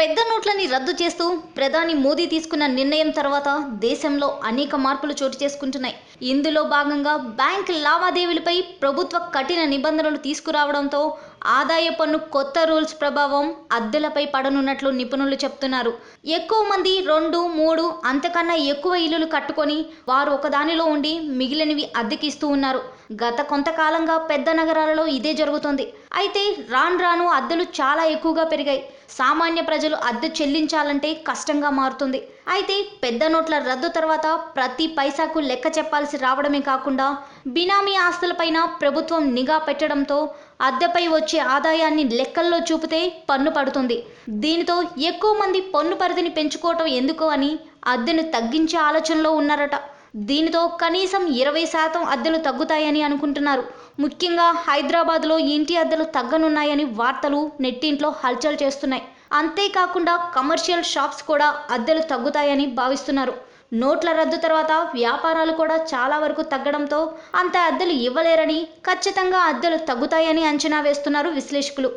పెద్ద నోట్లని రద్దు చేస్తూ ప్రధాని మోదీ తీసుకున్న నిర్ణయం తర్వాత దేశంలో అనేక మార్పులు చోటు చేసుకుంటున్నాయి. ఇందులో భాగంగా బ్యాంక్ లావాదేవీలపై ప్రభుత్వ కఠిన నిబంధనలు తీసుకురావడంతో ఆదాయ పన్ను కొత్త రూల్స్ ప్రభావం అద్దెలపై పడనున్నట్లు నిపుణులు చెప్తున్నారు. ఎక్కువ మంది రెండు మూడు అంతకన్నా ఎక్కువ ఇల్లులు కట్టుకొని వారు ఒకదానిలో ఉండి మిగిలినవి అద్దెకిస్తూ ఉన్నారు. గత కొంతకాలంగా పెద్ద నగరాలలో ఇదే జరుగుతోంది. అయితే రాను రాను అద్దెలు చాలా ఎక్కువగా పెరిగాయి. సామాన్య ప్రజలు అద్దె చెల్లించాలంటే కష్టంగా మారుతుంది. అయితే పెద్ద నోట్ల రద్దు తర్వాత ప్రతి పైసాకు లెక్క చెప్పాల్సి రావడమే కాకుండా బినామీ ఆస్తులపైన ప్రభుత్వం నిఘా పెట్టడంతో అద్దెపై వచ్చే ఆదాయాన్ని లెక్కల్లో చూపితే పన్ను పడుతుంది. దీనితో ఎక్కువ మంది పన్ను పరిధిని పెంచుకోవటం ఎందుకు అని అద్దెను తగ్గించే ఆలోచనలో ఉన్నారట. దీనితో కనీసం ఇరవై శాతం అద్దెలు తగ్గుతాయని అనుకుంటున్నారు. ముఖ్యంగా హైదరాబాద్లో ఇంటి అద్దెలు తగ్గనున్నాయని వార్తలు నెట్టింట్లో హల్చల్ చేస్తున్నాయి. అంతేకాకుండా కమర్షియల్ షాప్స్ కూడా అద్దెలు తగ్గుతాయని భావిస్తున్నారు. నోట్ల రద్దు తర్వాత వ్యాపారాలు కూడా చాలా వరకు తగ్గడంతో అంత అద్దెలు ఇవ్వలేరని ఖచ్చితంగా అద్దెలు తగ్గుతాయని అంచనా వేస్తున్నారు విశ్లేషకులు.